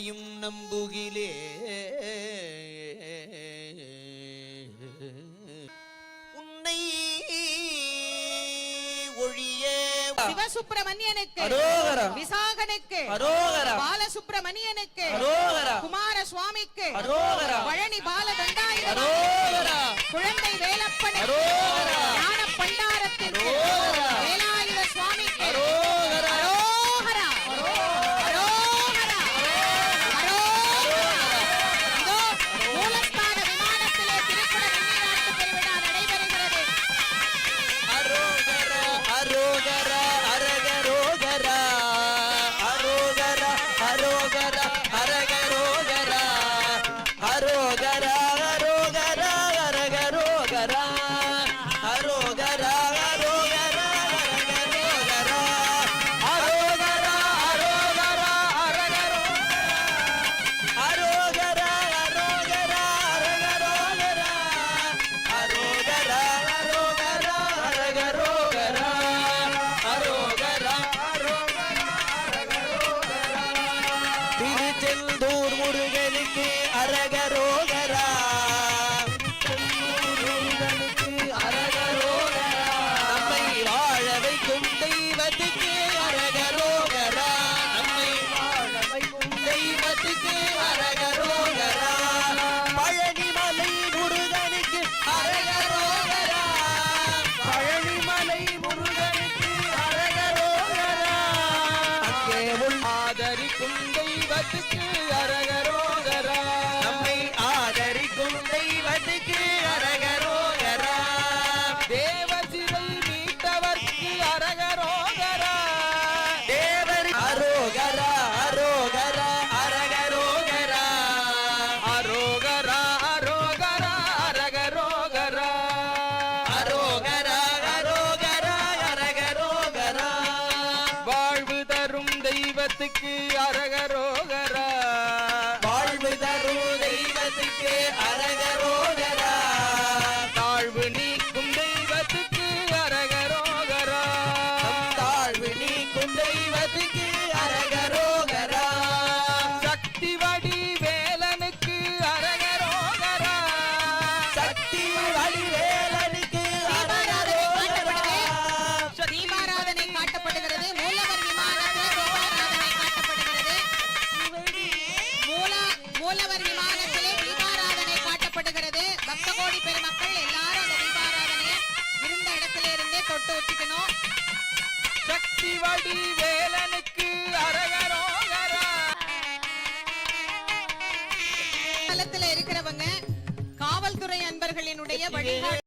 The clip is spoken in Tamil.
நாளையும் நம்புகிலே உன்னை ஒழிய சிவசுப்பிரமணியனுக்கு விசாகனுக்கு பாலசுப்பிரமணியனுக்கு குமார சுவாமிக்கு பழனி பால தண்டாயிரம் குழந்தை வேலப்பன். தரிக்கும் தெய்வத்துக்கு தெய்வத்துக்கு அரகர் சக்தி வடி வேலனுக்கு இருக்கிறவங்க காவல்துறை அன்பர்களினுடைய வழிகாட்டு